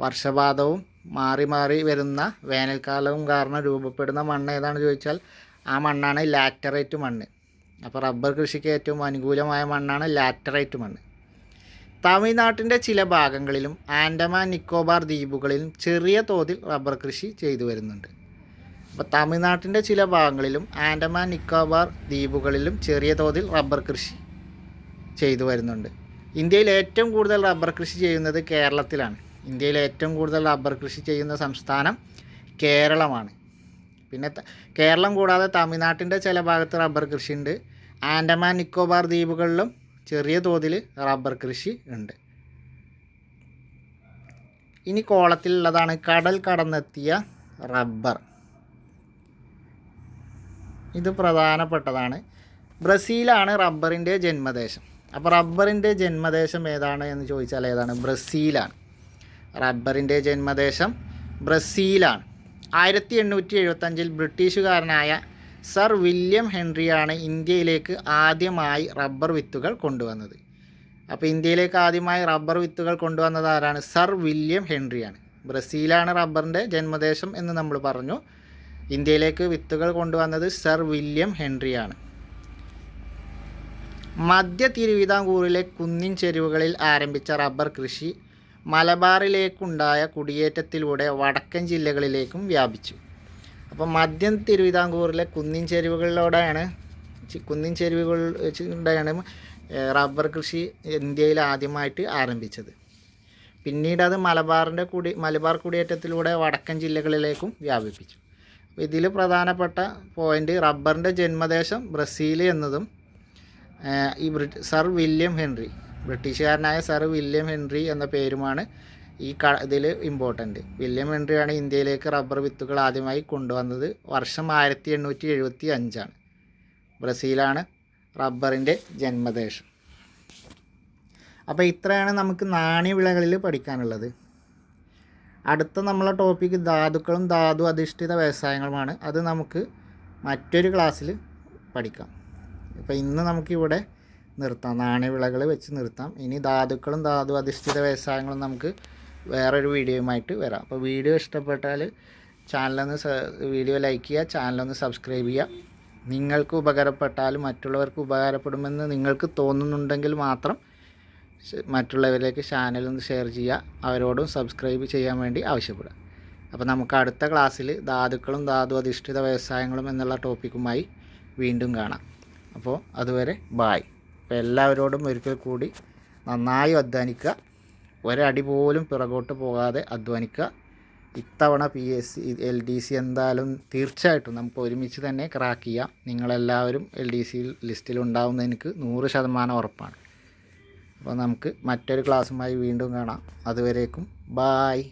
വർഷപാതവും മാറി മാറി വരുന്ന വേനൽക്കാലവും കാരണം രൂപപ്പെടുന്ന മണ്ണ് ഏതാണെന്ന് ചോദിച്ചാൽ ആ മണ്ണാണ് ലാറ്ററൈറ്റ് മണ്ണ്. അപ്പോൾ റബ്ബർ കൃഷിക്ക് ഏറ്റവും അനുകൂലമായ മണ്ണാണ് ലാറ്ററൈറ്റ് മണ്ണ്. തമിഴ്നാട്ടിന്റെ ചില ഭാഗങ്ങളിലും ആൻഡമാൻ നിക്കോബാർ ദ്വീപുകളിലും ചെറിയ തോതിൽ റബ്ബർ കൃഷി ചെയ്തു വരുന്നുണ്ട്. അപ്പോൾ തമിഴ്നാട്ടിന്റെ ചില ഭാഗങ്ങളിലും ആൻഡമാൻ നിക്കോബാർ ദ്വീപുകളിലും ചെറിയ തോതിൽ റബ്ബർ കൃഷി ചെയ്തു വരുന്നുണ്ട്. ഇന്ത്യയിൽ ഏറ്റവും കൂടുതൽ റബ്ബർ കൃഷി ചെയ്യുന്നത് കേരളത്തിലാണ്. ഇന്ത്യയിൽ ഏറ്റവും കൂടുതൽ റബ്ബർ കൃഷി ചെയ്യുന്ന സംസ്ഥാനം കേരളമാണ്. പിന്നെ കേരളം കൂടാതെ തമിഴ്നാട്ടിന്റെ ചില ഭാഗത്ത് റബ്ബർ കൃഷി ഉണ്ട് ആൻഡമാൻ നിക്കോബാർ ദ്വീപുകളിലും ചെറിയ തോതിൽ റബ്ബർ കൃഷി ഉണ്ട്. ഇനി കോളത്തിലുള്ളതാണ് കടൽ കടന്നെത്തിയ റബ്ബർ. ഇത് പ്രധാനപ്പെട്ടതാണ്. ബ്രസീലാണ് റബ്ബറിന്റെ ജന്മദേശം. അപ്പോൾ റബ്ബറിന്റെ ജന്മദേശം ഏതാണ് എന്ന് ചോദിച്ചാൽ ഏതാണ്? ബ്രസീലാണ്. റബ്ബറിന്റെ ജന്മദേശം ബ്രസീലാണ്. ആയിരത്തി എണ്ണൂറ്റി എഴുപത്തഞ്ചിൽ ബ്രിട്ടീഷുകാരനായ സർ വില്യം ഹെൻറിയാണ് ഇന്ത്യയിലേക്ക് ആദ്യമായി റബ്ബർ വിത്തുകൾ കൊണ്ടുവന്നത്. അപ്പോൾ ഇന്ത്യയിലേക്ക് ആദ്യമായി റബ്ബർ വിത്തുകൾ കൊണ്ടുവന്നത് ആരാണ്? സർ വില്യം ഹെൻറിയാണ്. ബ്രസീലാണ് റബ്ബറിന്റെ ജന്മദേശം എന്ന് നമ്മൾ പറഞ്ഞു. ഇന്ത്യയിലേക്ക് വിത്തുകൾ കൊണ്ടുവന്നത് സർ വില്യം ഹെൻറിയാണ്. മധ്യ തിരുവിതാംകൂറിലെ കുന്നിൻ ചെരുവുകളിൽ ആരംഭിച്ച റബ്ബർ കൃഷി മലബാറിലേക്കുണ്ടായ കുടിയേറ്റത്തിലൂടെ വടക്കൻ ജില്ലകളിലേക്കും വ്യാപിച്ചു. അപ്പോൾ മദ്യം തിരുവിതാംകൂറിലെ കുന്നിൻ ചെരുവുകളിലൂടെയാണ് കുന്നിൻ ചെരുവുകളിലൂടെയാണ് റബ്ബർ കൃഷി ഇന്ത്യയിൽ ആദ്യമായിട്ട് ആരംഭിച്ചത്. പിന്നീട് അത് മലബാറിന്റെ കുടി മലബാർ കുടിയേറ്റത്തിലൂടെ വടക്കൻ ജില്ലകളിലേക്കും വ്യാപിപ്പിച്ചു. ഇതിൽ പ്രധാനപ്പെട്ട പോയിന്റ് റബ്ബറിന്റെ ജന്മദേശം ബ്രസീൽ എന്നതും ഈ സർ വില്യം ഹെൻറി. ബ്രിട്ടീഷുകാരനായ സർ വില്യം ഹെൻറി എന്ന പേരുമാണ് ഈ ക ഇതിൽ ഇമ്പോർട്ടന്റ് വില്യം ഹെൻറിയാണ് ഇന്ത്യയിലേക്ക് റബ്ബർ വിത്തുകൾ ആദ്യമായി കൊണ്ടുവന്നത്. വർഷം ആയിരത്തി എണ്ണൂറ്റി എഴുപത്തി അഞ്ചാണ് ബ്രസീലാണ് റബ്ബറിന്റെ ജന്മദേശം. അപ്പോൾ ഇത്രയാണ് നമുക്ക് നാണ്യവിളകളിൽ പഠിക്കാനുള്ളത്. അടുത്ത നമ്മളെ ടോപ്പിക്ക് ധാതുക്കളും ധാതു അധിഷ്ഠിത വ്യവസായങ്ങളുമാണ്. അത് നമുക്ക് മറ്റൊരു ക്ലാസ്സിൽ പഠിക്കാം. ഇപ്പോൾ ഇന്ന് നമുക്കിവിടെ നിർത്താം. നാണ്യവിളകൾ വെച്ച് നിർത്താം. ഇനി ധാതുക്കളും ധാതു അധിഷ്ഠിത വ്യവസായങ്ങളും നമുക്ക് വേറൊരു വീഡിയോയുമായിട്ട് വരാം. അപ്പോൾ വീഡിയോ ഇഷ്ടപ്പെട്ടാൽ ചാനലൊന്ന് വീഡിയോ ലൈക്ക് ചെയ്യുക ചാനലൊന്ന് സബ്സ്ക്രൈബ് ചെയ്യുക. നിങ്ങൾക്ക് ഉപകാരപ്പെട്ടാൽ മറ്റുള്ളവർക്ക് ഉപകാരപ്പെടുമെന്ന് നിങ്ങൾക്ക് തോന്നുന്നുണ്ടെങ്കിൽ മാത്രം മറ്റുള്ളവരിലേക്ക് ചാനലൊന്ന് ഷെയർ ചെയ്യുക. അവരോടും സബ്സ്ക്രൈബ് ചെയ്യാൻ വേണ്ടി ആവശ്യപ്പെടുക. അപ്പോൾ നമുക്ക് അടുത്ത ക്ലാസ്സിൽ ധാതുക്കളും ധാതു അധിഷ്ഠിത വ്യവസായങ്ങളും എന്നുള്ള ടോപ്പിക്കുമായി വീണ്ടും കാണാം. അപ്പോൾ അതുവരെ ബായ്. അപ്പോൾ എല്ലാവരോടും ഒരിക്കൽ കൂടി നന്നായി അധ്വാനിക്കുക. ഒരടി പോലും പിറകോട്ട് പോകാതെ അധ്വാനിക്കുക. ഇത്തവണ P S C L D C എന്തായാലും തീർച്ചയായിട്ടും നമുക്ക് ഒരുമിച്ച് തന്നെ ക്രാക്ക് ചെയ്യാം. നിങ്ങളെല്ലാവരും എൽ ഡി സി ലിസ്റ്റിൽ ഉണ്ടാവുന്ന എനിക്ക് നൂറ് ശതമാനം ഉറപ്പാണ്. അപ്പോൾ നമുക്ക് മറ്റൊരു ക്ലാസ്സുമായി വീണ്ടും കാണാം. അതുവരേക്കും ബായ്